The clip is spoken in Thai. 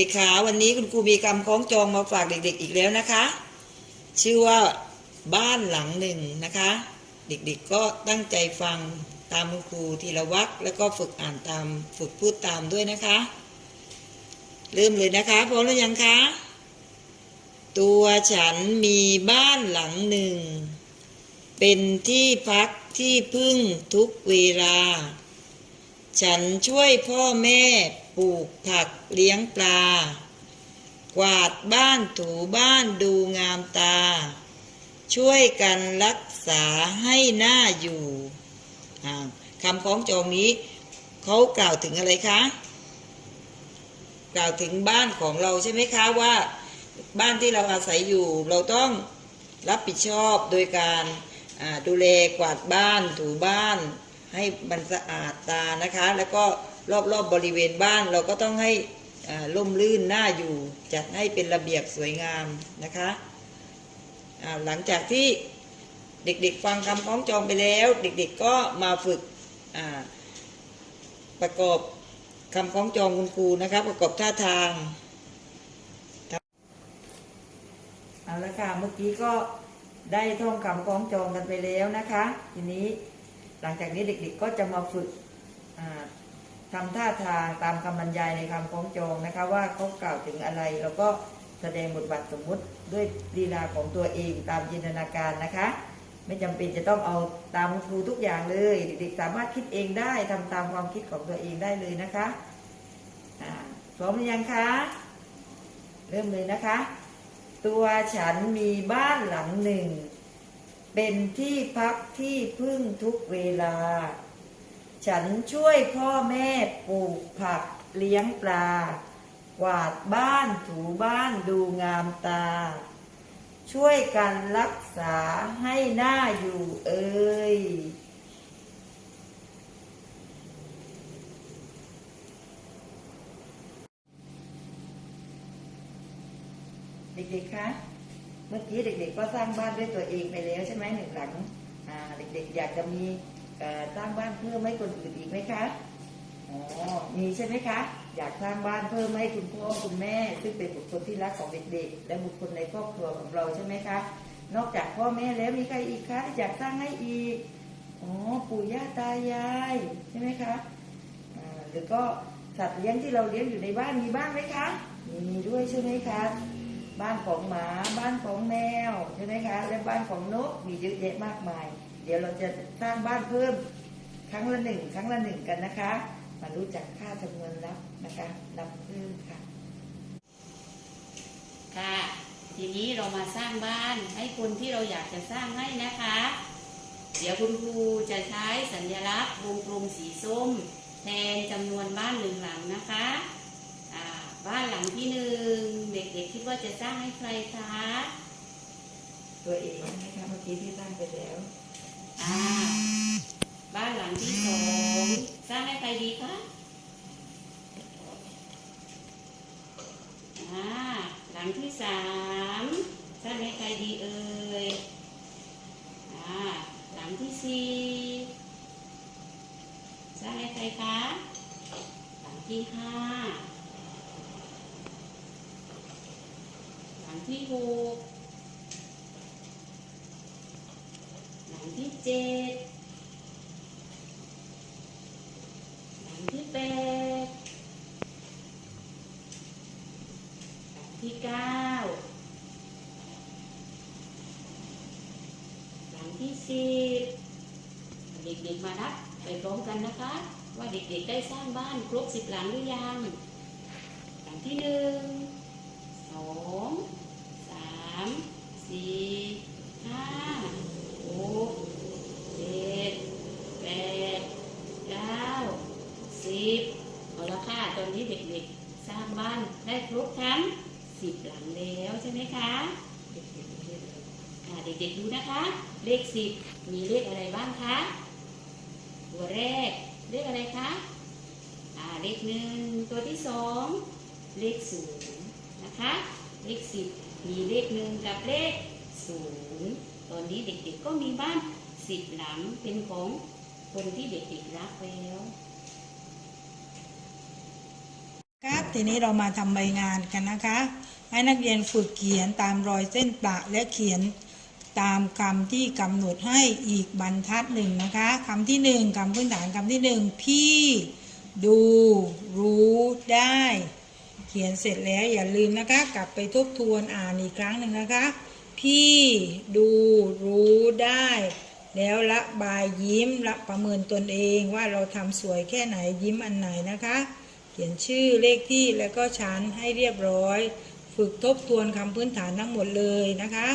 ด็กๆคะวันนี้คุณครูมีคำคล้องจองมาฝากเด็กๆอีกแล้วนะคะ ชื่อว่าบ้านหลังหนึ่งนะคะ เด็กๆก็ตั้งใจฟังตามคุณครูทีละวรรคแล้วก็ฝึกอ่านตามฝึกพูดตามด้วยนะคะ เริ่มเลยนะคะพร้อมหรือยังคะตัวฉันมีบ้านหลังหนึ่ง เป็นที่พักที่พึ่งทุกเวลา ฉันช่วยพ่อแม่ ปลูกผักเลี้ยงปลา กวาดบ้านถูบ้านดูงามตา ช่วยกันรักษาให้หน่าอยู่คำคล้องจองนี้เขากล่าวถึงอะไรคะ กล่าวถึงบ้านของเราใช่ไหมคะว่า บ้านที่เราอาศัยอยู่ เราต้องรับผิดชอบโดยการดูแลกวาดบ้านถูบ้านให้มันสะอาดตานะคะ แล้วก็ รอบๆบบริเวณบ้านเราก็ต้องให้อ่มรื่นน่าอยู่จัดให้เป็นระเบียบสวยงามนะคะหลังจากที่เด็กๆฟังคำคล้องจองไปแล้ว เด็กๆก็มาฝึกประกอบคำคล้องจองคุณครูนะคะประกอบท่าทางเอาละค่ะเมื่อกี้ก็ได้ท่องคำคล้องจองกันไปแล้วนะคะ ทีนี้หลังจากนี้เด็กๆก็จะมาฝึก อ่าทำท่าทางตามคำบรรยายในคำคล้องจองนะคะ ว่าเขากล่าวถึงอะไร แล้วก็แสดงบทบาทสมมุติด้วยลีลาของตัวเองตามจินตนาการนะคะ ไม่จำเป็นจะต้องเอาตามครูทุกอย่างเลยเด็กๆสามารถคิดเองได้ทำตามความคิดของตัวเองได้เลยนะคะพร้อมหรือยังคะเริ่มเลยนะคะ ตัวฉันมีบ้านหลังหนึ่ง เป็นที่พักที่พึ่งทุกเวลา ฉันช่วยพ่อแม่ปลูกผักเลี้ยงปลา กวาดบ้านถูบ้านดูงามตา ช่วยกันรักษาให้หน้าอยู่เอ่ยเด็กๆ คะ เมื่อกี้เด็กๆ ก็สร้างบ้านด้วยตัวเองไปแล้วใช่ไหมหนึ่งหลัง เด็กๆ อยากจะมี เอ่อสร้างบ้านเพิ่มให้คนอื่นอีกไหมคะอ๋อมีใช่ไหมคะ อยากสร้างบ้านเพิ่มให้คุณพ่อคุณแม่ ซึ่งเป็นบุคคลที่รักของเด็กๆ และบุคคลในครอบครัวของเราใช่ไหมคะ นอกจากพ่อแม่แล้วมีใครอีกคะที่อยากสร้างให้อีกอ๋อปู่ย่าตายายใช่ไหมคะหรือก็สัตว์เลี้ยงที่เราเลี้ยงอยู่ในบ้านมีบ้างไหมคะ มีด้วยใช่ไหมคะ บ้านของหมา บ้านของแมวใช่ไหมคะ และบ้านของนกมีเยอะแยะมากมาย เดี๋ยวเราจะสร้างบ้านเพิ่มครั้งละหนึ่งครั้งละหนึ่งกันนะคะ มารู้จักค่าจำนวนรับนะคะรับเพิ่มค่ะ ค่ะ ทีนี้เรามาสร้างบ้านให้คนที่เราอยากจะสร้างให้นะคะ เดี๋ยวคุณครูจะใช้สัญลักษณ์วงกลมสีส้ม แทนจำนวนบ้านหนึ่งหลังนะคะอ่าบ้านหลังที่หนึ่งเด็กๆคิดว่าจะสร้างให้ใครคะ ตัวเองนะคะเมื่อกี้ที่สร้างไปแล้ว อ่า บ้านหลังที่สองสร้างให้ใครดีคะอ่า หลังที่สามสร้างให้ใครดีเอ่ยอ่า หลังที่สี่สร้างให้ใครคะ หลังที่ห้าหลังที่หกหลั งที่เจ็ดหลังที่แปดหลังที่เก้าหลังที่สิบเด็กๆมานับไปพร้อมกันนะคะ ว่าเด็กๆได้สร้างบ้านครบสิบหลังหรือยัง หลังที่หนึ่งสองสามสี่ งสิบหลังแล้วใช่ไหมคะ เด็กๆเรียนเลยอ่าเด็กๆดูนะคะ เลขสิบมีเลขอะไรบ้างคะตัวแรกเลขอะไรคะอ่าเลขหนึ่งตัวที่สองเลขศูนย์นะคะ เลขสิบมีเลขหนึ่งกับเลขศูนย์ตอนนี้เด็กๆก็มีบ้านสิบหลังเป็นของคนที่เด็กๆรักแล้ว ครับ ทีนี้เรามาทำใบงานกันนะคะ ให้นักเรียนฝึกเขียนตามรอยเส้นประและเขียนตามคำที่กำหนดให้อีกบรรทัดหนึ่งนะคะคำที่หนึ่งคำพื้นฐานคำที่หนึ่งพี่ดูรู้ได้ เขียนเสร็จแล้วอย่าลืมนะคะ กลับไปทบทวนอ่านอีกครั้งหนึ่งนะคะ พี่ดูรู้ได้ แล้วละบายยิ้มละประเมินตนเองว่าเราทำสวยแค่ไหนยิ้มอันไหนนะคะ ขียนชื่อเลขที่แล้วก็ชั้นให้เรียบร้อย ฝึกทบทวนคำพื้นฐานทั้งหมดเลยนะคะ